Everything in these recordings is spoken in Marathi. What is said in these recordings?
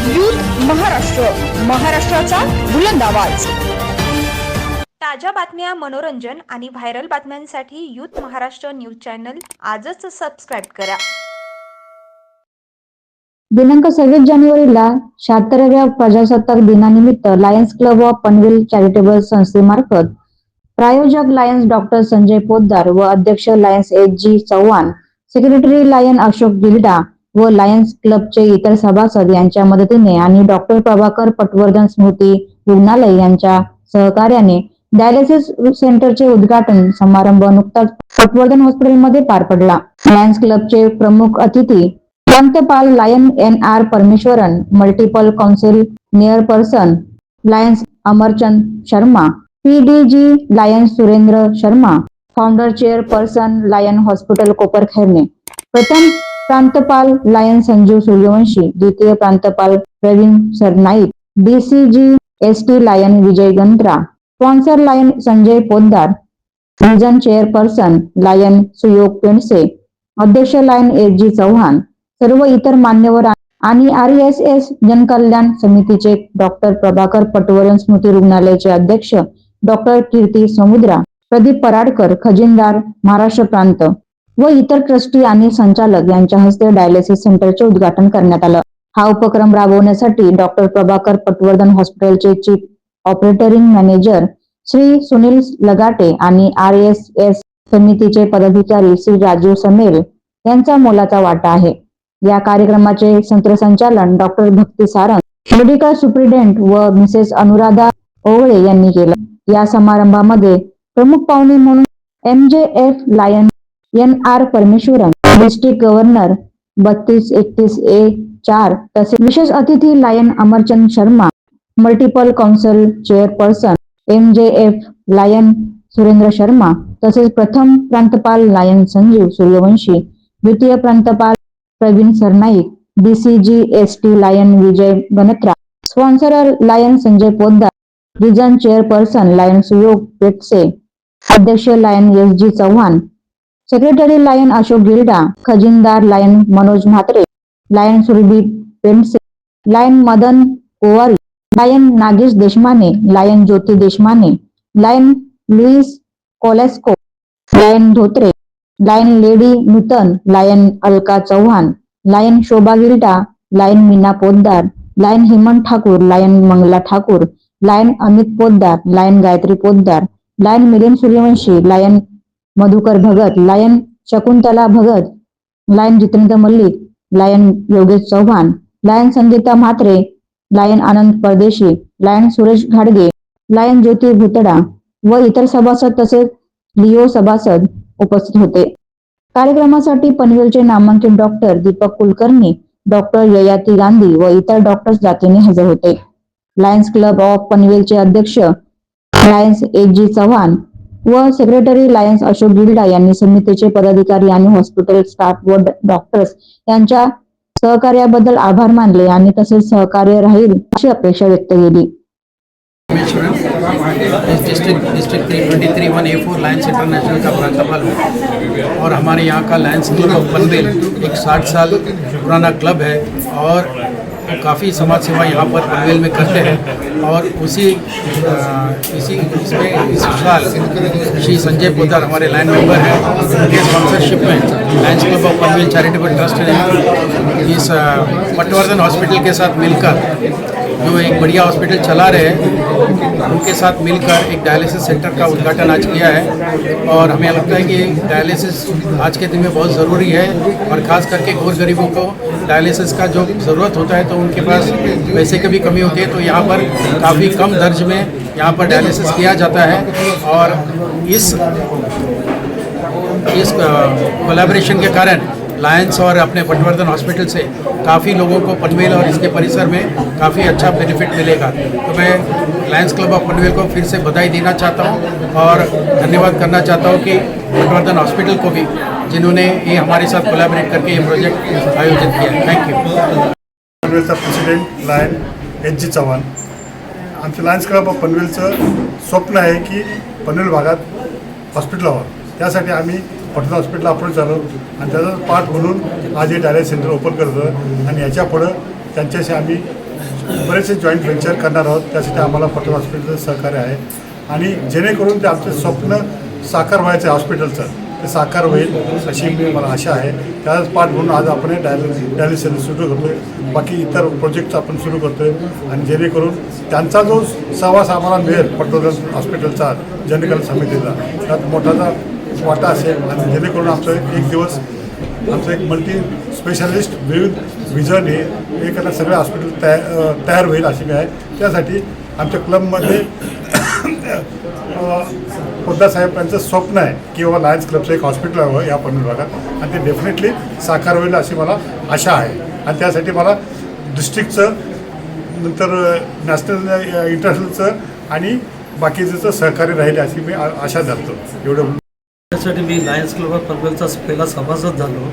युथ महाराष्ट्र. महाराष्ट्राचा बुलंद आवाज. ताज्या बातम्या मनोरंजन आणि व्हायरल बातम्यांसाठी यूथ महाराष्ट्र न्यूज चॅनल आजच सबस्क्राईब करा. दिनांक सव्वीस जानेवारीला शहात्तराव्या प्रजासत्ताक दिनानिमित्त lions club of Panvel charitable संस्थेमार्फत प्रायोजक लायन्स डॉक्टर संजय पोद्दार व अध्यक्ष lions H G Chavan secretary lion Ashok Gilda व लायन्स क्लबचे इतर सभासद यांच्या मदतीने आणि डॉक्टर प्रभाकर पटवर्धन स्मृती रुग्णालय यांच्या सहकार्याने डायलिसिस सेंटरचे उद्घाटन समारंभ नुकताच पटवर्धन हॉस्पिटलमध्ये पार पडला. लायन्स क्लबचे प्रमुख अतिथी पंतपाल lion N R Parameswaran multiple council person lions Amarchand Sharma PDG lions Surendra Sharma founder chairperson lion hospital Koparkhairane प्रथम प्रांतपाल लायन संजीव सूर्यवंशी द्वितीय प्रांतपाल Praveen Sarnaik DCG S T lion Vijay Gantra sponsor lion Sanjay Poddar region chairperson lion Suyog Pendse अध्यक्ष लायन एस जी चव्हाण सर्व इतर मान्यवर आणि आर एस एस जनकल्याण समितीचे डॉक्टर प्रभाकर पटवर्धन स्मृती रुग्णालयाचे अध्यक्ष डॉक्टर कीर्ती समुद्रा प्रदीप पराडकर खजिनदार महाराष्ट्र प्रांत. व इतर ट्रस्टी आणि संचालक यांच्या हस्ते डायलिसिस सेंटरचे उद्घाटन करण्यात आलं. हा उपक्रम राबवण्यासाठी डॉक्टर प्रभाकर पटवर्धन हॉस्पिटलचे chief operating manager Shri Sunil Lagate आणि आर एस एस समितीचे पदाधिकारी श्री राजीव समेल यांचा मोलाचा वाटा आहे. या कार्यक्रमाचे सूत्रसंचालन doctor Bhakti Sarang medical superintendent व मिसेस अनुराधा ओवळे यांनी केलं. या समारंभामध्ये प्रमुख पाहुणे म्हणून M J F lion N R Parameswaran district governor बत्तीस एकतीस ए चार तसेच विशेष अतिथी lion Amarchand Sharma multiple council chairperson M J F lion Surendra Sharma तसेच प्रथम प्रांतपाल लायन संजीव सूर्यवंशी द्वितीय प्रांतपाल Praveen Sarnaik DCG S T lion Vijay Ganatra sponsor lion Sanjay Poddar region chairperson lion Suyog Petse अध्यक्ष lion S G Chavan secretary lion Ashok Gilda खजिनदार lion Manoj Mhatre lion Surabhi Pendse lion Madan Kowari lion Nagesh Deshmane lion Jyoti Deshmane lion Lewis Colesco lion Dhotre lion lady Nutan lion Alka Chavan lion Shobha Gilda lion Meena Poddar lion Hemant Thakur lion Mangala Thakur lion Amit Poddar lion Gayatri Poddar lion Milind Suryavanshi lion Madhukar Bhagat lion Shakuntala Bhagat lion Jitendra Mallik lion Yogesh Chavan lion Sangeeta Mhatre lion Anand Pardeshi lion Suresh घाडगे लायन ज्योती भुतडा व इतर सभासद तसेच लिओ सभासद उपस्थित होते. कार्यक्रमासाठी पनवेलचे नामांकित डॉक्टर दीपक कुलकर्णी डॉक्टर ययाती गांधी व इतर डॉक्टर्स जातीने हजर होते. लायन्स क्लब ऑफ पनवेलचे अध्यक्ष लायन्स एच जी चव्हाण व सेक्रेटरी लायन्स अशोक गिल्डा यांनी समितीचे पदाधिकारी आणि हॉस्पिटल स्टाफ व डॉक्टर्स यांच्या सहकार्याबद्दल आभार मानले आणि तसेच सहकार्य राहील अशी अपेक्षा व्यक्त केली. District district three twenty three one A four lions international का प्रांतपाल हूँ। और हमारे यहाँ का लायंस क्लब ऑफ़ एक साठ साल पुराना क्लब है और काफ़ी समाज सेवा यहाँ पर पनवेल में करते हैं और उसी इसी इसमें इस साल श्री संजय पोदार हमारे लाइन मेंबर हैं। उनके स्पॉन्सरशिप में lions club of Panvel charitable trust ने इस पटवर्धन हॉस्पिटल के साथ मिलकर जो एक बढ़िया हॉस्पिटल चला रहे हैं, उनके साथ मिलकर एक डायलिसिस सेंटर का उद्घाटन आज किया है। और हमें लगता है कि डायलिसिस आज के दिन में बहुत ज़रूरी है और ख़ास करके गौर गरीबों को डायलिसिस का जो ज़रूरत होता है तो उनके पास पैसे की भी कमी होती है। तो यहाँ पर काफ़ी कम दर्ज में यहाँ पर डायलिसिस किया जाता है और इस इस कोलैबोरेशन के कारण लायंस और अपने पटवर्धन हॉस्पिटल से काफ़ी लोगों को पनवेल और इसके परिसर में काफ़ी अच्छा बेनिफिट मिलेगा। तो मैं लायंस क्लब ऑफ पनवेल को फिर से बधाई देना चाहता हूँ और धन्यवाद करना चाहता हूँ कि पटवर्धन हॉस्पिटल को भी जिन्होंने ये हमारे साथ कोलैबोरेट करके ये प्रोजेक्ट आयोजित किया। Thank you पनवेलचा president lion H G Chavan आमच्या लायन्स क्लब ऑफ पनवेलचं स्वप्न आहे की पनवेल भागात हॉस्पिटल व्हावं. त्यासाठी आम्ही पटना हॉस्पिटल अप्रोच झालो आणि त्याचा पाठ म्हणून आज हे डायलिस सेंटर ओपन करतो आणि याच्या पुढं त्यांच्याशी आम्ही बरेचसे जॉईंट व्हेंचर करणार आहोत. त्यासाठी आम्हाला पटेल हॉस्पिटलचं सहकार्य आहे. आणि जेणेकरून ते आमचं स्वप्न साकार व्हायचं आहे हॉस्पिटलचं. ते साकार होईल अशी मी मला आशा आहे. त्याच पाठ म्हणून आज आपण डायलिस सेंटर सुरू करतो आहे बाकी इतर प्रोजेक्ट आपण सुरू करतो आहे आणि जेणेकरून त्यांचा जो सहवास आम्हाला मिळेल पटवर्धन हॉस्पिटलचा जनकल समितीचा त्यात मोठाचा वाटा असेल आणि जेणेकरून आमचं एक दिवस आमचं एक मल्टी स्पेशालिस्ट विविध विजन हे एकत्र सगळे हॉस्पिटल तया तयार होईल अशी मी आहे. त्यासाठी आमच्या क्लबमध्ये पोद्दार साहेब यांचं स्वप्न आहे की बाबा लायन्स क्लबचं एक हॉस्पिटल हवं हो, या पनवेल भागात आणि ते डेफिनेटली साकार होईल अशी मला आशा आहे. आणि त्यासाठी मला डिस्ट्रिक्टचं नंतर नॅशनल इंटरनॅशनलचं आणि बाकीचं सहकार्य राहील अशी मी आशा धरतो. एवढं त्यासाठी मी लायन्स क्लब ऑफ पनवेलचा पहिला सभासद झालो.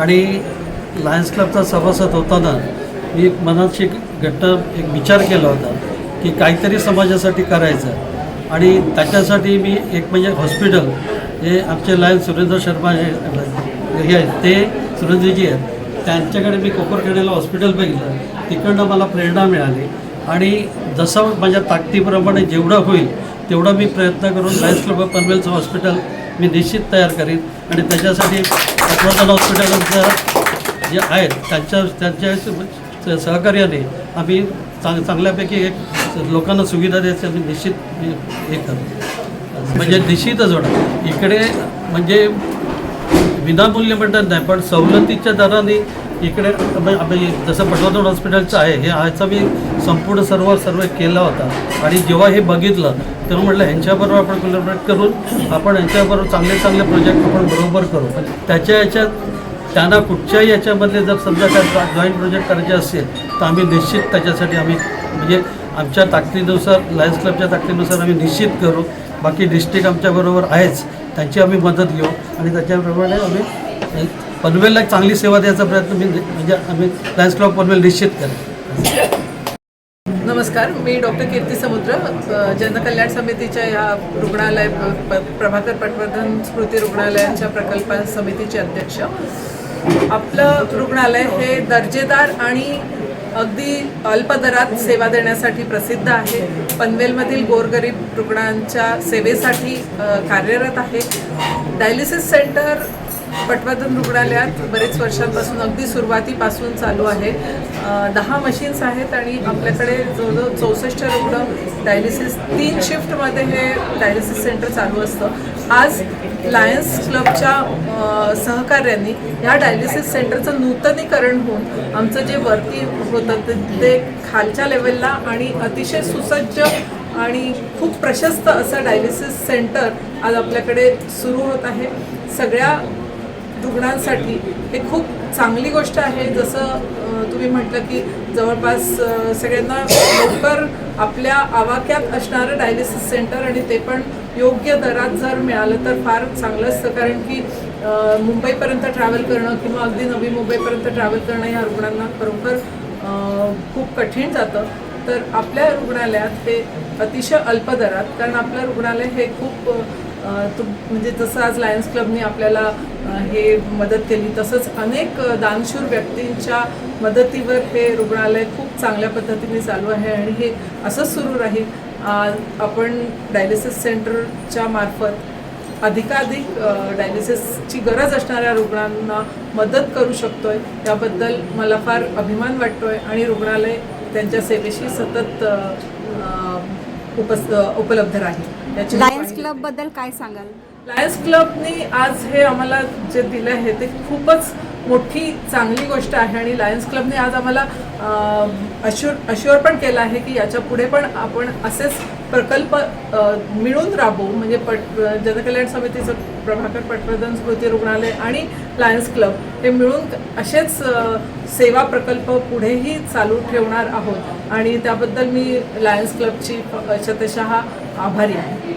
आणि लायन्स क्लबचा सभासद होताना मी मनाशी मनात एक घट्ट एक विचार केला होता की काहीतरी समाजासाठी करायचं. आणि त्याच्यासाठी मी एक म्हणजे हॉस्पिटल हे आमचे लायन्स सुरेंद्र शर्मा हे हे आहेत ते सुरेंद्रजी आहेत. त्यांच्याकडे मी कोपरखेड्याला हॉस्पिटल बघितलं. तिकडनं मला प्रेरणा मिळाली. आणि जसं माझ्या ताकदीप्रमाणे जेवढं होईल तेवढा मी प्रयत्न करून लायन्स क्लब ऑफ पनवेलचं हॉस्पिटल मी निश्चित तयार करीन. आणि त्याच्यासाठी पटवर्धन हॉस्पिटलचं जे आहेत त्यांच्या त्यांच्या सहकार्याने आम्ही चांग चांगल्यापैकी एक लोकांना सुविधा द्यायची आम्ही निश्चित हे हे करू. म्हणजे निश्चितच होणार. इकडे म्हणजे विनामूल्य म्हणतात नाही पण सवलतीच्या दराने इकडे आम्ही- जसं पटवर्धन हॉस्पिटलचं आहे हे ह्याचा मी संपूर्ण सर्व सर्वे केला होता. आणि जेव्हा हे बघितलं तेव्हा म्हटलं ह्यांच्याबरोबर आपण कोलॅबरेट करून आपण ह्यांच्याबरोबर चांगले चांगले प्रोजेक्ट आपण बरोबर करू. त्याच्या याच्यात त्यांना कुठच्याही याच्यामध्ये जर समजा काय जॉईंट प्रोजेक्ट करायचे असेल तर आम्ही निश्चित त्याच्यासाठी आम्ही म्हणजे आमच्या ताकदीनुसार लायन्स क्लबच्या ताकदीनुसार आम्ही निश्चित करू. बाकी डिस्ट्रिक्ट आमच्याबरोबर आहेच. त्यांची आम्ही मदत घेऊ आणि त्याच्याप्रमाणे आम्ही पनवेलला चांगली सेवा द्यायचा प्रयत्न मी म्हणजे आम्ही लायन्स क्लब पनवेल निश्चित करेन. नमस्कार मी डॉक्टर कीर्ती समुद्र जनकल्याण समितीच्या या रुग्णालय प्रभाकर पटवर्धन स्मृती रुग्णालयांच्या प्रकल्प समितीचे अध्यक्ष. आपलं रुग्णालय हे दर्जेदार आणि अगदी अल्प दरात सेवा देण्यासाठी प्रसिद्ध आहे. पनवेलमधील गोरगरीब रुग्णांच्या सेवेसाठी कार्यरत आहे. डायलिसिस सेंटर पटवर्धन रुग्णालयात बरेच वर्षांपासून अगदी सुरुवातीपासून चालू आहे. दहा मशीन्स आहेत आणि आपल्याकडे जवळजवळ चौसष्ट रुग्ण डायलिसिस तीन शिफ्टमध्ये हे डायलिसिस सेंटर चालू असतं. आज लायन्स क्लबच्या सहकार्यांनी ह्या या डायलिसिस सेंटरचं नूतनीकरण होऊन आमचं जे वरती होतं ते खालच्या लेवलला आणि अतिशय सुसज्ज आणि खूप प्रशस्त असं डायलिसिस सेंटर आज आपल्याकडे सुरू होत आहे. सगळ्या रुग्णांसाठी हे खूप चांगली गोष्ट आहे. जसं तुम्ही म्हटलं की जवळपास सगळ्यांना लवकर आपल्या आवाक्यात असणारं डायलिसिस सेंटर आणि ते पण योग्य दरात जर मिळालं तर फार चांगलं असतं. कारण की मुंबईपर्यंत ट्रॅव्हल करणं किंवा अगदी नवी मुंबईपर्यंत ट्रॅव्हल करणं या रुग्णांना खरोखर खूप कठीण जातं. तर आपल्या रुग्णालयात हे अतिशय अल्प दरात कारण आपलं रुग्णालय हे खूप तो म्हणजे जसं आज लायन्स क्लबने आपल्याला हे मदत केली तसंच अनेक दानशूर व्यक्तींच्या मदतीवर हे रुग्णालय खूप चांगल्या पद्धतीने चालू आहे आणि हे असंच सुरू राहील. आपण डायलिसिस सेंटरच्या मार्फत अधिकाधिक डायलिसिसची गरज असणाऱ्या रुग्णांना मदत करू शकतो आहे त्याबद्दल मला फार अभिमान वाटतो आहे आणि रुग्णालय त्यांच्या सेवेशी सतत उपस उपलब्ध राहील. याची क्लबबद्दल काय सांगाल? लायन्स क्लबनी आज हे आम्हाला जे दिलं आहे ते खूपच मोठी चांगली गोष्ट आहे आणि लायन्स क्लबने आज आम्हाला अश्युअर अश्युअर पण केलं आहे की याच्यापुढे पण आपण असेच प्रकल्प मिळून राबवू. म्हणजे पट जनकल्याण समितीचं प्रभाकर पटवर्धन स्मृती रुग्णालय आणि लायन्स क्लब हे मिळून असेच सेवा प्रकल्प पुढेही चालू ठेवणार आहोत. आणि त्याबद्दल मी लायन्स क्लबची शतशः आभारी आहे.